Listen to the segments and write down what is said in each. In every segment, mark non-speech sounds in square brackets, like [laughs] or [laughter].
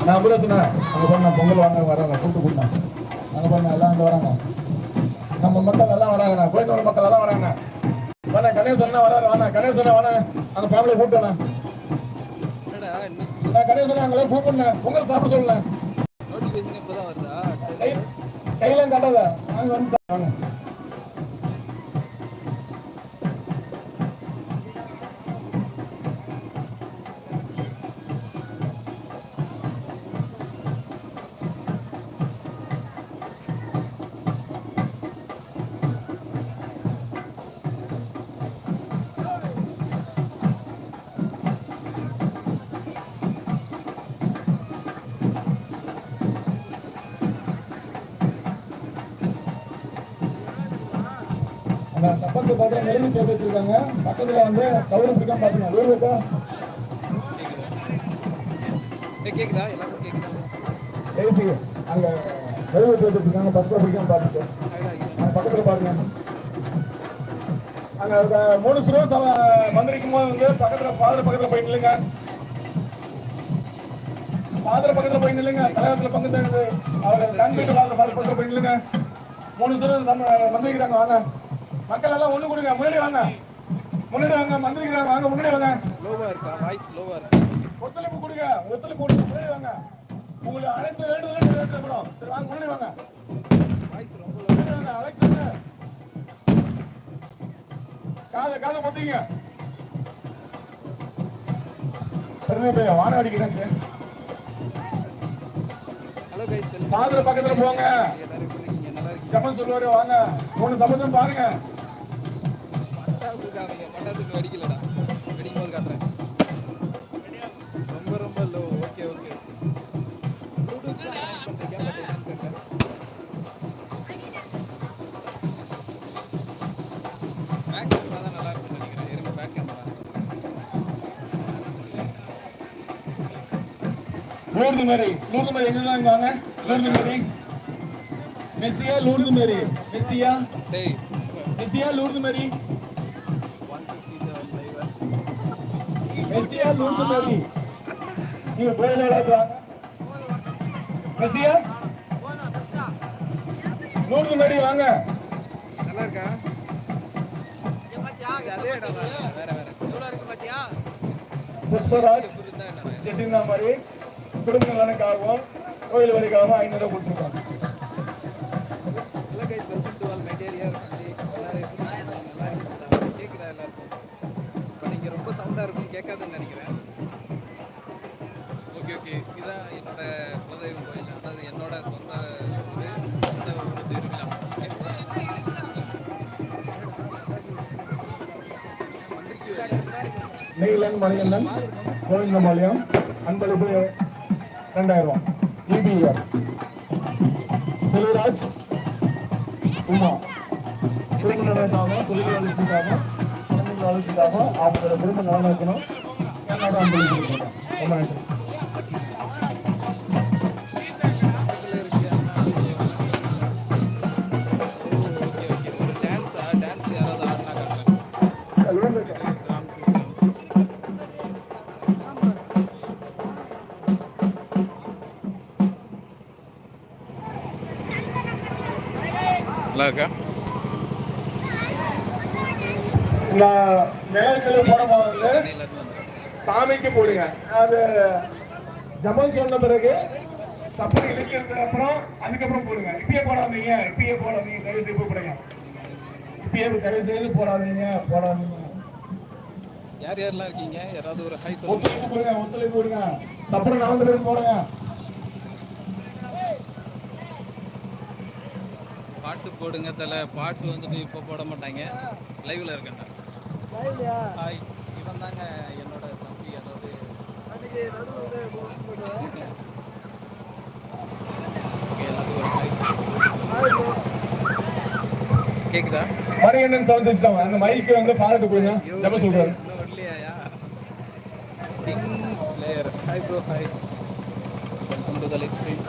நான் அப்படி சொன்னேன் அங்கே பாருங்க பொங்கல் வாங்க வராங்க கூப்பிட்டு கூட்டினேன் அங்கே பாருங்க எல்லாம் அங்கே வராங்க. நம்ம மக்கள் எல்லாம் வராங்கண்ணா கோயம்புத்தூர் மக்கள் எல்லாம் வராங்க. வேணா கணேசன் வராரு? வேணா கணேசன் வேணா அந்த ஃபேமிலியை கூப்பிட்டு என்னடா இன்னைக்கு நான் கணேசன் அங்கே கூப்பிடுனேன். பொங்கல் சாப்பிட கை கையெல்லாம் கட்டாத. வாங்க வந்து வாங்க பக்கத்துல வந்து கவுரு பிடிக்காம பாத்துங்க லூர் இருக்கா ஏசி அங்க நெருங்கி போட்டு வச்சிருக்காங்க பக்கத்துல பிடிக்காம அங்க பக்கத்துல பாருங்க அங்க மூணு சுரோ வந்திருக்கும் போது வந்து பக்கத்துல பாதிர பக்கத்துல போய் நில்லுங்க. பாதிர பக்கத்துல போய் நில்லுங்க. தலைவரத்துல பங்கு தருது அவர் கான்கிரீட் பாதிர பக்கத்துல போய் நில்லுங்க. மூணு சுரோ வந்திருக்கிறாங்க. வாங்க. மக்கள் எல்லாம் ஒண்ணு கொடுங்க. முன்னாடி வாங்க. முன்னாடி வாங்க வாங்க முன்னாடி வாங்க. லோவா இருக்கா? வாய்ஸ் லோவா இருக்கு ஒத்துழைப்பு கொடுங்க ஒத்துழைப்பு கொடுங்க. முன்னாடி வாங்க. உங்களுக்கு அனைத்து வேண்டுதலும் நிறைவேற்றப்படும் சரி வாங்க முன்னாடி வாங்க. வாய்ஸ் ரொம்ப. முன்னாடி வாங்க அலெக்சாண்டர் காதை காதை பையன் வான அடிக்கிறாங்க ஹலோ கைஸ் பக்கத்துல போங்க. எப்படி இருக்கீங்க? நல்லா இருக்கீங்க ஜப்பன் சொல்லுவாரு வாங்க. மூணு சம்பந்தம் பாருங்க. இருக்காங்க பட்டாசுக்கு வெடிக்கலடா. வெடிக்கும் போது காட்டுறேன். ரொம்ப ரொம்ப low okay okay back camera தான் நல்லா இருக்கும்னு நினைக்கிறேன். இருங்க பேக் கேமரா லூர்து மேரி. லூர்து மேரி எங்க தான் வாங்க? லூர்து மேரி. மெஸ்ஸியா லூர்து மேரி. மெஸ்ஸியா டேய். மெஸ்ஸியா லூர்து மேரி? நல்லா இருக்கா இது அதே இடம் தான். வேற வேற எவ்வளோ இருக்கு? பாத்தியா புஷ்பராஜ் ஜெசிந்தா மாதிரி. குடும்ப நலனுக்காகவும் கோயில் வரிக்காகவும் ஐநூறு ரூபாய் கொடுத்துருக்காங்க மணிகண்டன் கோவிந்தபாளையம் அன்பளிப்பு ரெண்டாயிரம் ரூபாய் இபிஆர் செல்வராஜ் உமா. குடும்ப நலனுக்காக தொழில் வளர்ச்சிக்காக குழந்தைகள் வளர்ச்சிக்காக அவங்களோட குடும்ப நலன் இருக்கணும் என்னோட அன்பளிப்பு. ரொம்ப நன்றி. நல்லா இருக்கா இந்த நிலக்கல் போடும்போது வந்து சாமிக்கு போடுங்க. அது ஜபம் சொன்ன பிறகு தப்பு இழுக்கிறதுக்கு அப்புறம் அதுக்கப்புறம் போடுங்க. இப்பயே போடாதீங்க இப்பயே போடாதீங்க தயவு செய்து போடுங்க இப்பயே தயவு செய்து போடாதீங்க போடாதீங்க. யார் யாரெல்லாம் இருக்கீங்க? யாராவது ஒரு ஹை ஒத்துழைப்பு கொடுங்க ஒத்துழைப்பு கொடுங்க. தப்பு நடந்துட்டு போடுங்க பாட்டு போடுங்க தல. பாட்டு வந்துட்டு இப்போ போட மாட்டாங்க. லைவ்ல இருக்கேன் ஹாய் இவன் தாங்க என்னோட தம்பி அதாவது. [laughs] கேக்குதா? மணிகண்டன் சவுண்ட் சிஸ்டம் அந்த மைக்கு வந்து பாராட்டு கொடுங்க. ஜப சொல்றாரு. Player hi bro hi welcome to the live stream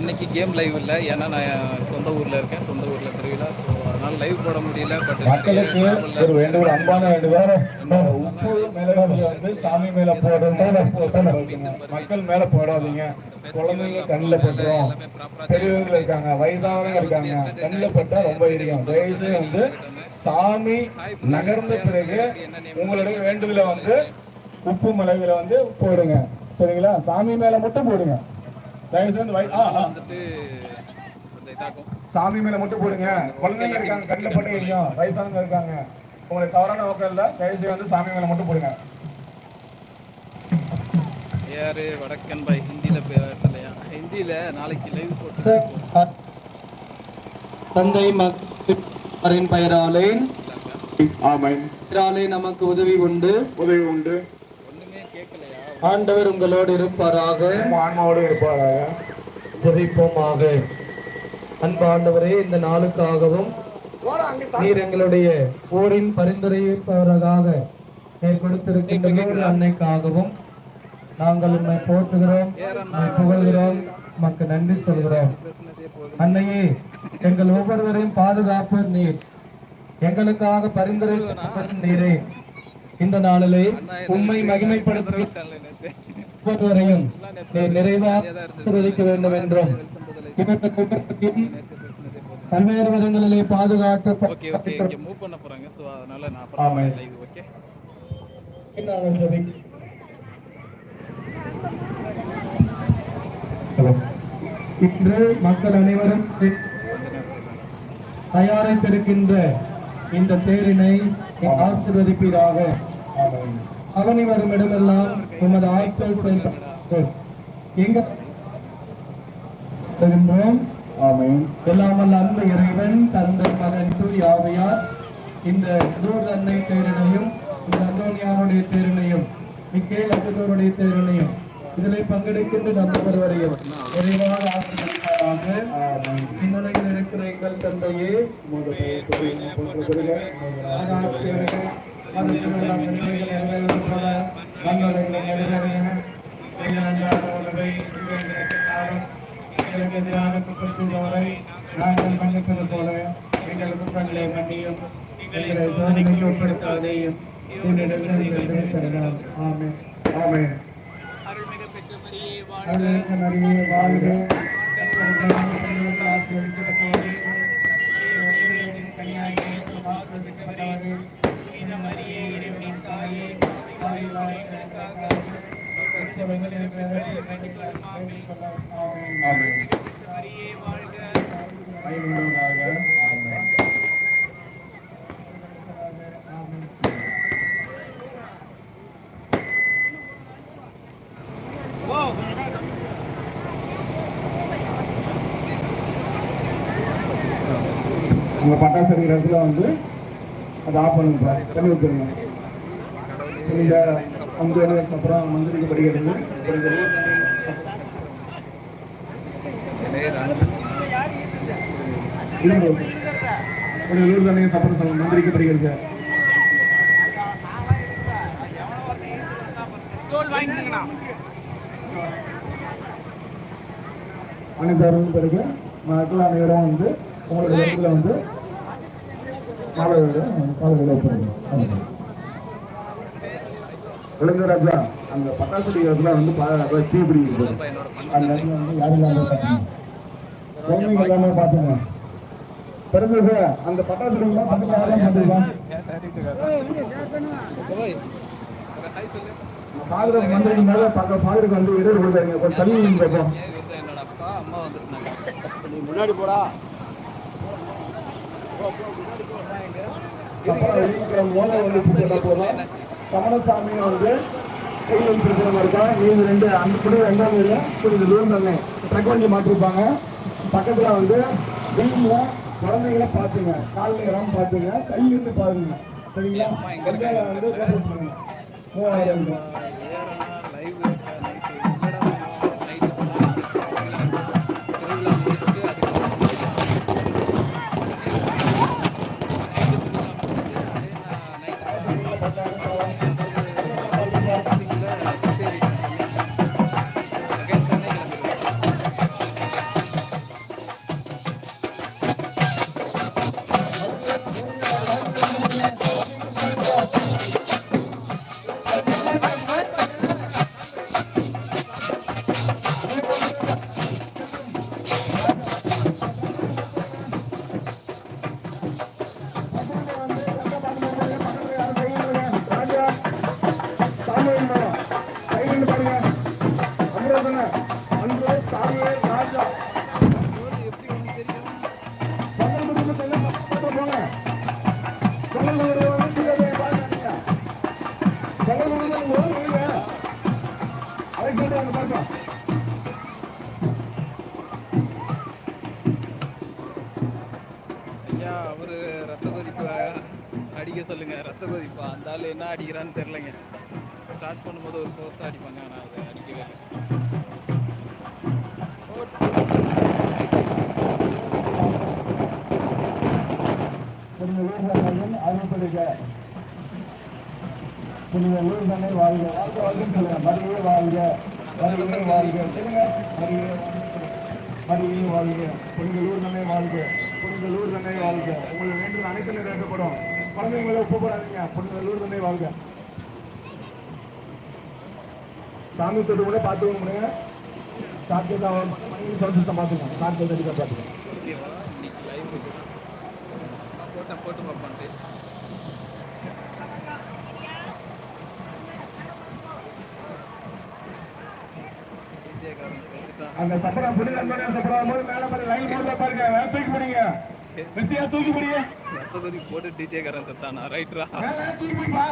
இன்னைக்கு கேம் லைவ் இல்லை. ஏன்னா நான் சொந்த ஊரில் இருக்கேன். சொந்த ஊரில் திருவிழா ஸோ அதனால் லைவ் போட முடியல. பட் மக்களுக்கு ஒரு வேண்டுகோள் அன்பான வேண்டுகோள். உப்பு மேல விளக்குல வந்து சாமி மேல போடுறது. மக்கள் மேல போடாதீங்க. குழந்தைங்க கண்ணில் பட்டுரும். பெரியவங்க இருக்காங்க. வயதானவங்க இருக்காங்க. கண்ணில் பட்டா ரொம்ப எரியும் தயவுசெய்து வந்து சாமி நகர்ந்த பிறகு உங்களுடைய வேண்டுதலை வந்து உப்பு மிளகுல வந்து போடுங்க. சரிங்களா? சாமி மேல மட்டும் போடுங்க. சாமி மேல மட்டும் போடுங்க. குழந்தைங்க இருக்காங்க கண்ணில் பட்டு எரியும் வயசானவங்க இருக்காங்க. உங்களுக்கு தவறான நோக்கம் இல்ல. தயவுசெய்து வந்து சாமி மேல மட்டும் போடுங்க. யாரு? வடக்கன் பாய். ஹிந்தியில பேசலையா ஹிந்தியில நாளைக்கு லைவ் போட்டு தந்தை மகன் பெயராலே ஆமாம் பெயராலே நமக்கு உதவி உண்டு. உதவி உண்டு. ஆண்டவர் உங்களோடு இருப்பாராக. ஆன்மாவோடு இருப்பாராக. ஜெபிப்போமாக. அன்பு ஆண்டவரே இந்த நாளுக்காகவும் நீர் எங்களுடைய போரின் பரிந்துரைப்பவராக நீர் கொடுத்திருக்கின்ற அன்னைக்காகவும் நாங்கள் உண்மை போற்றுகிறோம் புகழ்கிறோம் உமக்கு நன்றி சொல்கிறோம். அன்னையே எங்கள் ஒவ்வொருவரையும் பாதுகாப்பர் நீர். எங்களுக்காக பரிந்துரை நீரே. இந்த நாளிலே உண்மை மகிமைப்படுத்த. ஒவ்வொருவரையும் நிறைவாக ஆசீர்வதிக்க வேண்டும் என்றும் இவற்றை போதும் பல்வேறு விதங்களிலே பாதுகாக்க ஓகே ஓகே இங்க மூவ் பண்ண போறாங்க. சோ அதனால நான் அப்புறம் லைவ் ஓகே இன்று மக்கள் அனைவரும் தயாரித்திருக்கின்ற இந்த தேரினை ஆசீர்வதிப்பீராக. அவனி வரும் இடமெல்லாம் உமது ஆட்கள் செயல்பட்டு எங்க? வருகின்றோம் ஆமென். எல்லாம் வல்ல அன்பு இறைவன் தந்தை மகன் யாவையார் இந்த நூறு அன்னை தேரினையும் இந்த அந்தோனியாருடைய தேரினையும் மிக்கேல் அசுதோருடைய தேரினையும் இதிலே பங்கெடுக்கின்ற நண்பர் வரையும் நிறைவாக ஆசிரியர்களாக இந்நிலையில் இருக்கிற எங்கள் தந்தையே எங்களுக்கு எதிரான குற்றம் செய்தவரை நாங்கள் மன்னிப்பது போல எங்கள் குற்றங்களை மன்னியும் எங்களை சோதனைக்கு உட்படுத்தாதேயும் உன்னிடமிருந்து எங்களை பெறலாம். ஆமென். ஆமென் அருள்மிகு மரியே வாழ்க பெண்களுக்கு ஆசீர்வதிக்கப்பட்டவரே, உம்முடைய கன்னியாகிய ஆசீர்வதிக்கப்பட்டவரே, புனித மரியே, இருக்கிற உங்க பட்டாசு அடிக்கிற இடத்துல வந்து அதை ஆஃப் பண்ணுங்க தண்ணி ஊற்றுங்க இந்த வருடத்துக்கு அப்புறம் மந்திரிக்கப்படுகிறது இருங்க. ஒரு இருபது தண்ணி சப்பரம் சொல்லுங்க மந்திரிக்கப்படுகிறது அனைவரும் பிறகு மக்கள் அனைவரும் வந்து உங்களுடைய இடத்துல வந்து வைப்பாங்க. இளைஞராஜா அந்த பட்டாசு அடிக்கிறதுல வந்து தீ பிடிக்கிறது அந்த இடத்துல வந்து யாரும் எல்லாமே பார்த்துங்க? அந்த பட்டாசு அடிக்கலாம் பக்கத்துல யாரும் பார்த்துக்கலாம் ஓய் ஒரு ஹாய் சொல்லு பாதுகாப்பு மந்திரிக்கு மேல பக்க பாதுகாப்பு வந்து இடையில கொடுத்தாங்க கொஞ்சம் தண்ணி ஏன் இவர்தான் என்னோட அப்பா அம்மா வந்துருந்தாங்க நீ முன்னாடி போடா மோத வந்து போட்டா போதும் வந்து இருக்கா நீங்க ரெண்டு அந்த குடி ரெண்டாம் பேர்ல கொஞ்சம் தூரம் தானே ட்ரக் வண்டி மாட்டிருப்பாங்க பக்கத்துல வந்து வீட்டுல குழந்தைங்கள பாத்துங்க காலில் இடம் பாத்துங்க கையிலிருந்து பாருங்க. சரிங்களா? வந்து. மூவாயிரம் ரூபாய். மரியே வாழ்க. சொல்லுங்க. மரியே வாழ்க. வாழ்க பொங்கலூர் லூர்தனை வாழ்க. பொங்கலூர் லூர்தனை வாழ்க. உங்களை வேண்டும் அனைத்து நிறைவேற்றப்படும் குழந்தைங்களை ஒப்பு போடாதீங்க புனித லூர்தனை வாழ்க. சாமி தொட்டு கூட பார்த்துக்கோங்க முடியுங்க சாத்தியதான் மனைவி சொல்லிட்டு பார்த்துக்கோங்க. நாட்கள் தடிக்க பார்த்துக்கோங்க. போட்டு பார்ப்பான்ட்டு அந்த சப்பரா புனித சப்பரா போது மேல பாரு லைன் போடுற பாருங்க. மேல தூக்கி பிடிங்க. மெஸ்ஸியா தூக்கி பிடிங்க. கொதிப்பு போட்டு டிஜே காரன் செத்தானா? ரைட்ரா தூக்கி பிடிப்பா.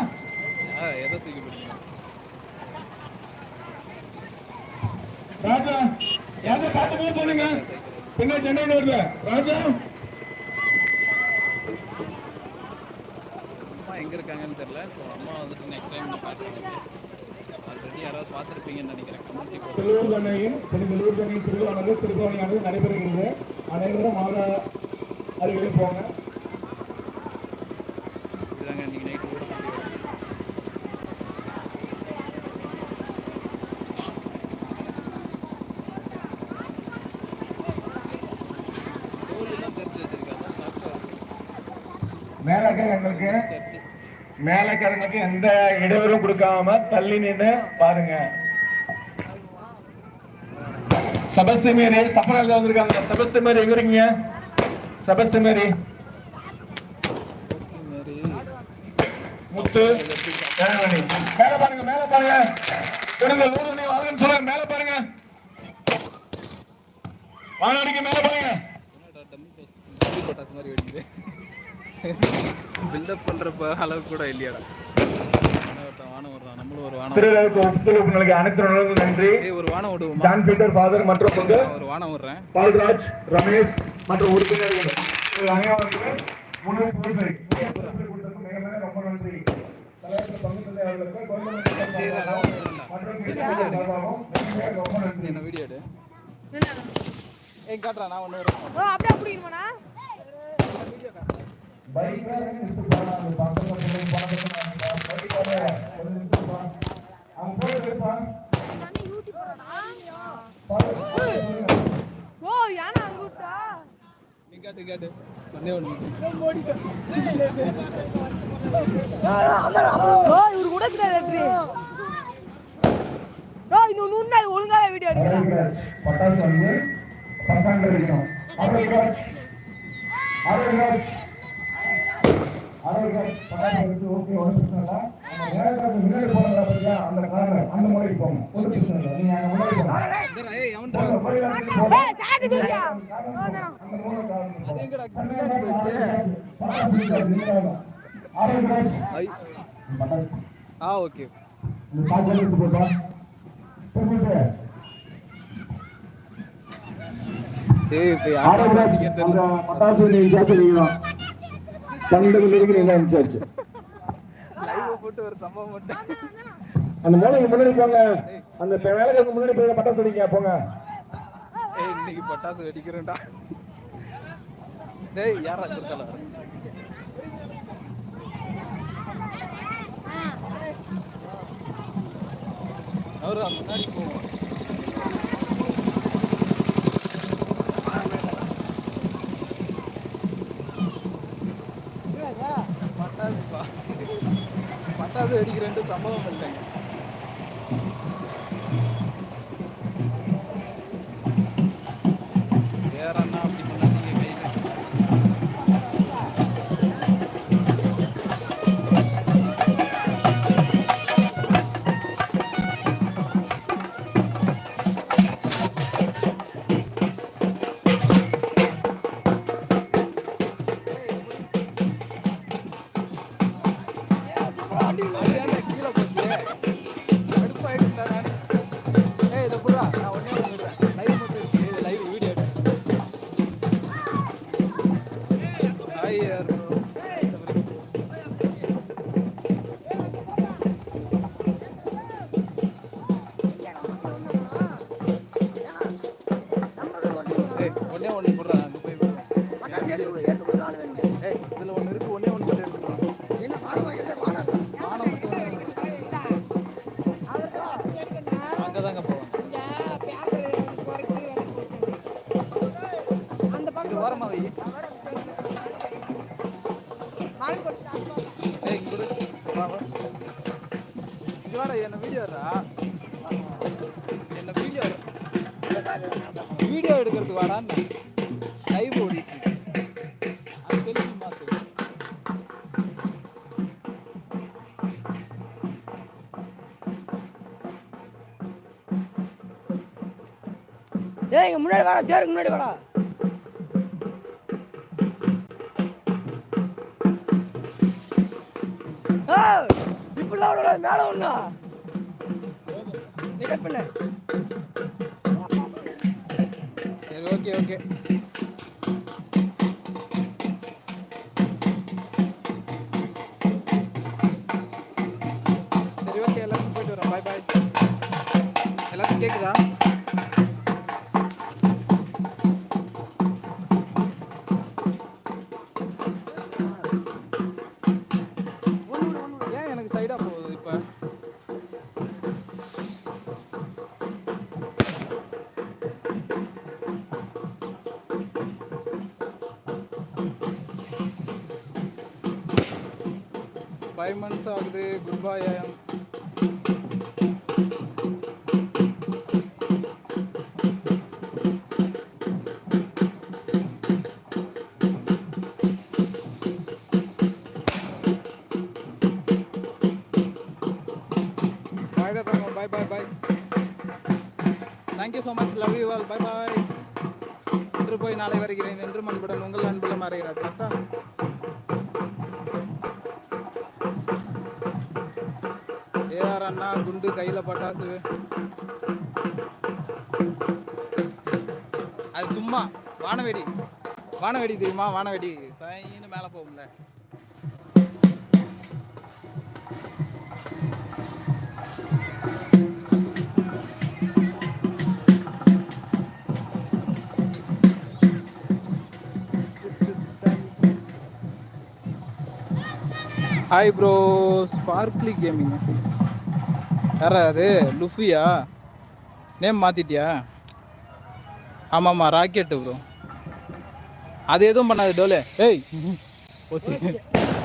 எதை தூக்கி பிடிக்கணும் ராஜா ராஜா பார்த்து போக சொல்லுங்க. பின்ன சென்னையில் வருது ராஜா. அம்மா எங்கே இருக்காங்கன்னு தெரில ஸோ அம்மா வந்துட்டு நெக்ஸ்ட் டைம் நான் ஆல்ரெடி யாராவது பார்த்துருப்பீங்கன்னு நினைக்கிறேன். தண்ணையின் புனித லூர் தண்ணி திருவிழானது திருக்கோணியானது நடைபெறுகிறது. அனைவரும் மாத அருகில் போங்க. இதுதாங்க இன்னைக்கு நைட்டு கூட வச்சிருக்காங்க. சாப்பிட்டா மேலக்காரங்களுக்கு எந்த இடைவெளியும் கொடுக்காம தள்ளி நின்று பாருங்க. சபஸ்திமேரி சப்பனால வந்திருக்காங்க? சபஸ்திமேரி எங்க இருக்கீங்க? சபஸ்திமேரி முத்து வேளாங்கண்ணி மேல பாருங்க மேல பாருங்க. கொடுங்க நூறு வாங்கன்னு சொல்லுங்க மேல பாருங்க. வானடிக்கு மேல பாருங்க. என்னடா டம்மி மாதிரி வெடிக்குது. பில்டப் பண்ணுறப்ப அளவுக்கு கூட இல்லையாடா. நல்கிய அனைத்து நலனுக்கும் நன்றி. ஒரு வானம் விடுவோமா ஜான் பீட்டர் ஃபாதர் மற்றும் ஒரு வானம் விடுறேன் பால்ராஜ் ரமேஷ் மற்றும் உறுப்பினர்கள். அனைவருக்கும் முழு பொறுப்பை ரொம்ப நன்றி. என்ன வீடியோ ஏய் காட்டுறா நான் ஒன்று ஓ அப்படியே பைக்காக நிறுத்து பக்கத்துல போய் பைக்காக ஒரு அவன் போய் ஓ யானை அங்க விட்டா நீ பண்ணே ஓ இவரு கூட கிடையாது ஓ இன்னும் நுண்ணா ஒழுங்காவே வீடியோ எடுக்கிறா பட்டாசு வந்து ஆரோக்கியராஜ் பட்டாசு வந்து ஓகே ஒரு பிரச்சனை இல்லை. நம்ம நேரத்துக்கு முன்னாடி போனதா பத்தியா அந்த காரணம். அந்த முறைக்கு போங்க ஒரு பிரச்சனை இல்லை. நீங்க அங்க முன்னாடி அந்த மூணு இருக்காது, நீங்க யாரும் அந்த பன்னெண்டு மூலைக்கு முன்னாடி போங்க. அந்த வேலைக்கு முன்னாடி போய் பட்டாசு அடிங்க போங்க. இன்னைக்கு பட்டாசு வெடிக்கிறேன்டா. டேய் யாரா கொடுத்தல அவரு முன்னாடி போவோம் பட்டாசு பா அடிக்கிறேன்ட்டு சம்பவம் இல்லைங்க. அங்கே தாங்க போவாங்க. இது ஓரமாக வை. ஏய் குடு. இது வீடியோ என்ன வீடியோ வீடியோ எடுக்கிறதுக்கு வாடான்னு. முன்னாடி வாடா முன்னாடி வாடா. ஃபைவ் மந்த்ஸ் ஆகுது. Good bye bye Thangam bye bye bye thank you so much love you all bye bye இன்று போய் நாளை வருகிறேன். என்று அன்புடன் உங்கள் அன்புல மறைகிறார். கரெக்டா அண்ணா குண்டு கையில் பட்டாசு. அது சும்மா வானவெடி. வானவெடி தெரியுமா? வானவெடி. சைன்னு மேலே போகும்ல. ஹாய் ப்ரோ ஸ்பார்க்லி கேமிங் யாரா அது? லுஃபியா? நேம் மாத்திட்டியா? ஆமாம்மா ராக்கெட்டு ப்ரோ அது எதுவும் பண்ணாது டோலே. ஏய் போச்சு.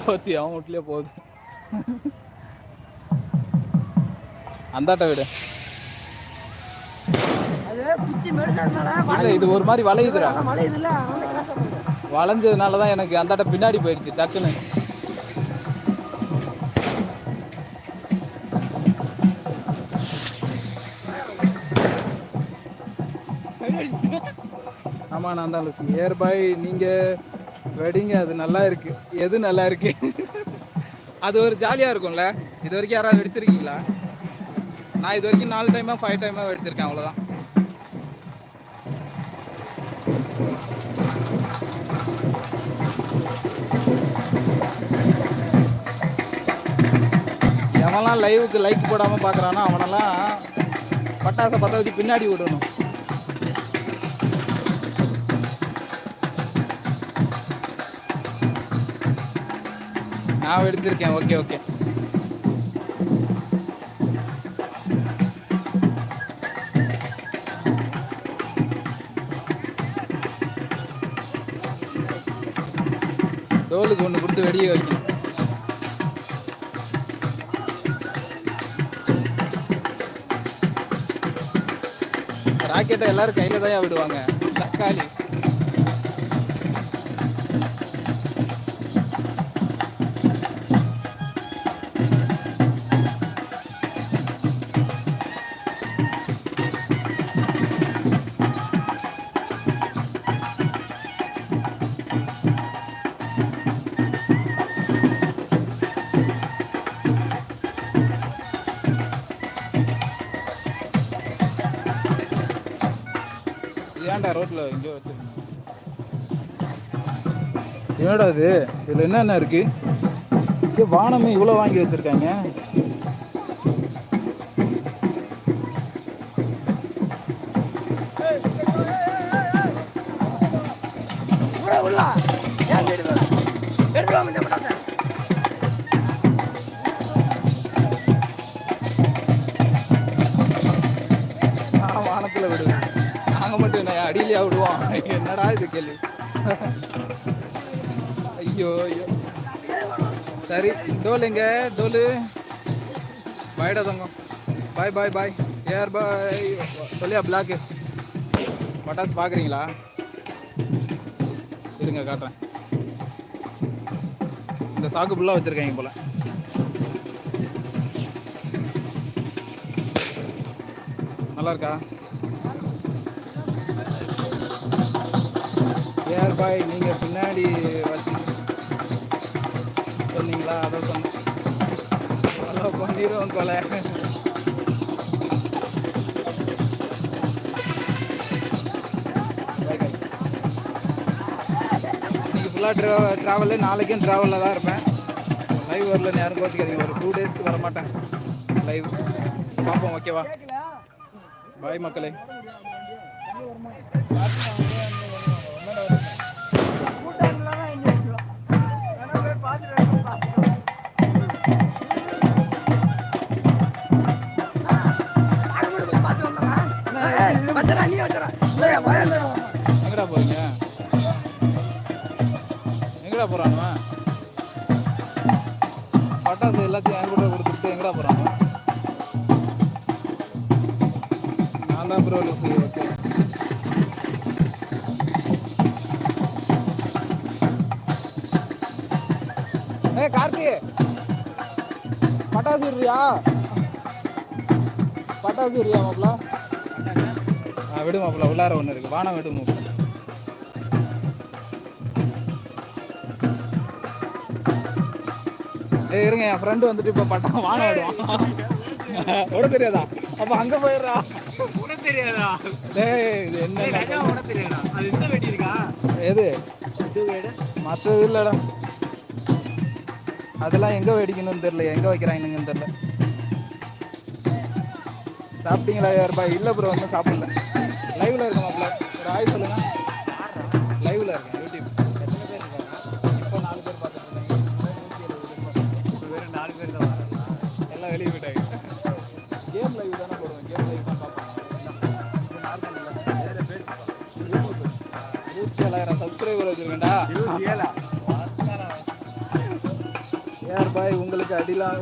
போச்சு அவன் வீட்லயே போகுது. அந்தாட்ட விடு. இது ஒரு மாதிரி வளையுதுடா. வளைஞ்சதுனால தான் எனக்கு அந்தாட்ட பின்னாடி போயிடுச்சு டக்குன்னு. ஆமாம் நான் தான் லுக்கு ஏர் பாய் நீங்கள் வெடிங்க அது நல்லா இருக்கு. எது நல்லா இருக்கு? அது ஒரு ஜாலியாக இருக்கும்ல? இது வரைக்கும் யாராவது வெடிச்சிருக்கீங்களா? நான் இது வரைக்கும் நாலு டைமாக ஃபைவ் டைமாக வெடிச்சிருக்கேன் அவ்வளோதான் எவன்லாம் லைவுக்கு லைக் போடாமல் பார்க்குறானோ அவனெல்லாம் பட்டாசை பற்ற வச்சு பின்னாடி விடணும். நான் எடுத்திருக்கேன். ஓகே ஓகே தோலுக்கு ஒன்று கொடுத்து வெடிய வைக்கணும். ராக்கெட்டை எல்லாரும் கையில் தான் விடுவாங்க? தக்காளி. என்னடா இது? இதில் என்னென்ன இருக்கு? இது வானமே இவ்வளோ வாங்கி வச்சிருக்காங்க. வானத்தில் நான் விடுவேன் நாங்கள் மட்டும் என்ன அடியிலேயே விடுவோம். என்னடா இது கேள்வி? ஐயோ ஐயோ. சரி டோல் எங்க? டோலு பாய்டா தங்கம். பாய் பாய் பாய் ஏர் பாய் சொல்லியா பிளாக்கு பட்டாசு பார்க்குறீங்களா இருங்க காட்டுறேன். இந்த சாக்கு ஃபுல்லாக வச்சுருக்கேன் போல். நல்லா இருக்கா? ஏர் பாய் நீங்கள் பின்னாடி வச்சு சொன்னீங்களா? அதை சொன்னேன். நல்லா பண்ணிடுவோம் கொலை இன்னைக்கு ஃபுல்லாக ட்ரா ட்ராவலு நாளைக்கும் ட்ராவலில் தான் இருப்பேன். லைவ் வரல நேரம் கோச்சிக்காதீங்க ஒரு டூ டேஸ்க்கு வர மாட்டேன் லைவ் பார்ப்போம் ஓகேவா பாய் மக்களே. ஏ பட்டாசு விடுறியா பட்டாசு விடுறியா மாப்பிள? ஆ விடு மாப்பிள உள்ளார ஒன்று இருக்கு. வானம் விடு மாப்பிள. ஏய் இருங்க என் ஃப்ரெண்டு வந்துட்டு இப்போ பட்டா வானம் விடுவான் விட தெரியாதா? அப்ப அங்க போயிடுறா. உனக்கு தெரியாதா? டேய் இது என்ன உனக்கு தெரியாதா? அது இந்த வெடி இருக்கா? எது? மற்றது இல்லைடா. அதெல்லாம் எங்கே வெடிக்கணும்னு தெரில எங்கே வைக்கிறாங்கன்னு தெரில சாப்பிட்டீங்களா யாருப்பா இல்லை ப்ரோ இன்னும் சாப்பிடல. லைவ்ல இருக்க மாப்பிள்ள ஒரு ஆய் சொல்லுங்க. லைவ்ல இருக்கேன் யூடியூப் எத்தனை பேர் இருக்காங்க? இப்போ நாலு பேர் பார்த்துட்டு இருந்தீங்க வெறும் நாலு பேர் தான் எல்லாம் வெளியே போயிட்டாங்க. கேம் லைவ் தானே போடுவோம். கேம் லைவ் தான் பார்ப்பேன் இருபத்தி ஏழாயிரம் சப்ஸ்கிரைபர் வச்சிருக்கேன்டா. இருபத்தி ஏழா யார் பாய் உங்களுக்கு அடிலாம்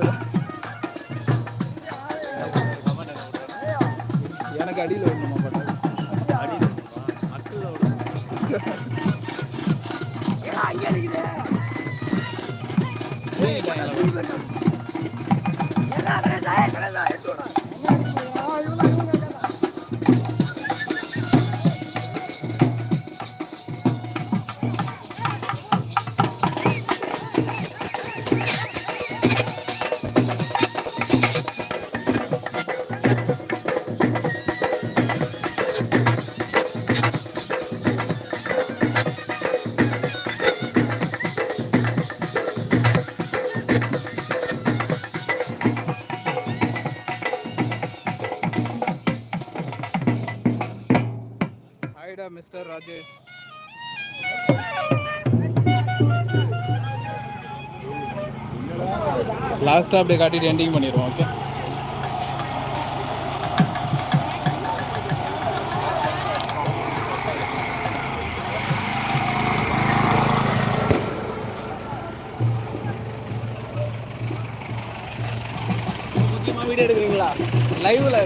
எனக்கு அடியில் விடணுமா பட்டாசு அடியில் மிஸ்டர் ராஜேஷ். லாஸ்ட்டாக அப்படியே காட்டிட்டு எண்டிங் பண்ணிடுவோம் ஓகே வீடியோ எடுக்கிறீங்களா? லைவ்ல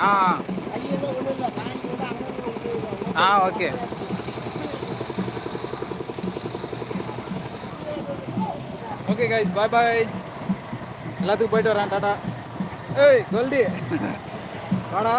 ஆ. ஆ okay. Okay guys bye bye எல்லாத்துக்கும் போயிட்டு வரேன். டாடா. ஏய் கோல்டி. வாடா.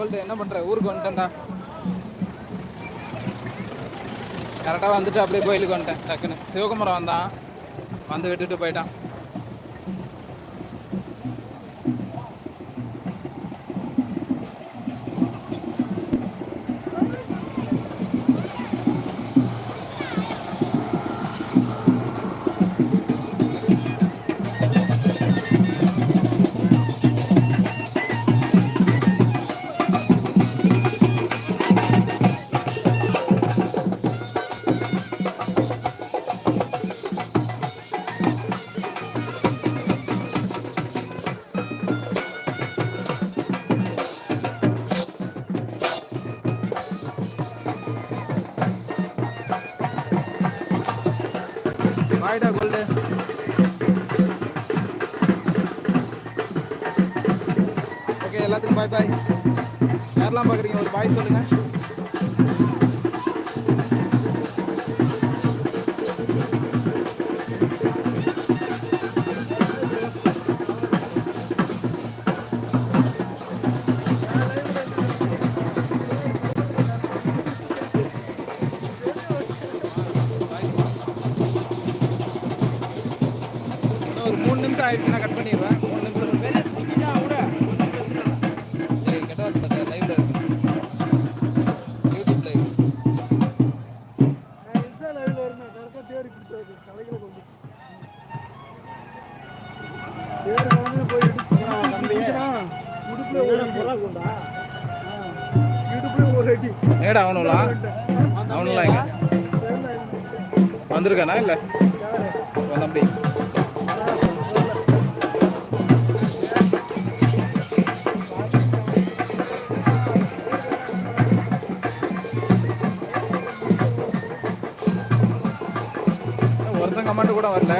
கோல்டு என்ன பண்ற? ஊருக்கு வந்துட்டேன்டா. கரெக்டாக வந்துட்டு அப்படியே கோயிலுக்கு வந்துட்டேன் டக்குன்னு. சிவகுமரம் வந்தான். வந்து விட்டுட்டு போயிட்டான். பாய். யாரெல்லாம் பார்க்குறீங்க ஒரு பாய் சொல்லுங்க. கமெண்ட் கூட வரல.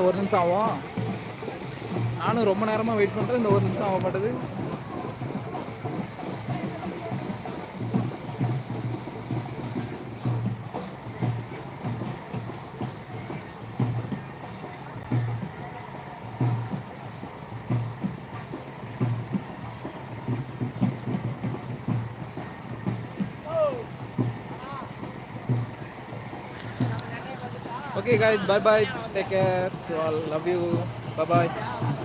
இந்த ஒரு நிமிஷம் ஆகும். நானும் ரொம்ப நேரமா வெயிட் பண்ணுறேன் இந்த ஒரு நிமிஷம் ஆக மாட்டேது. Okay guys, bye bye. Take care. All, love you. Bye bye.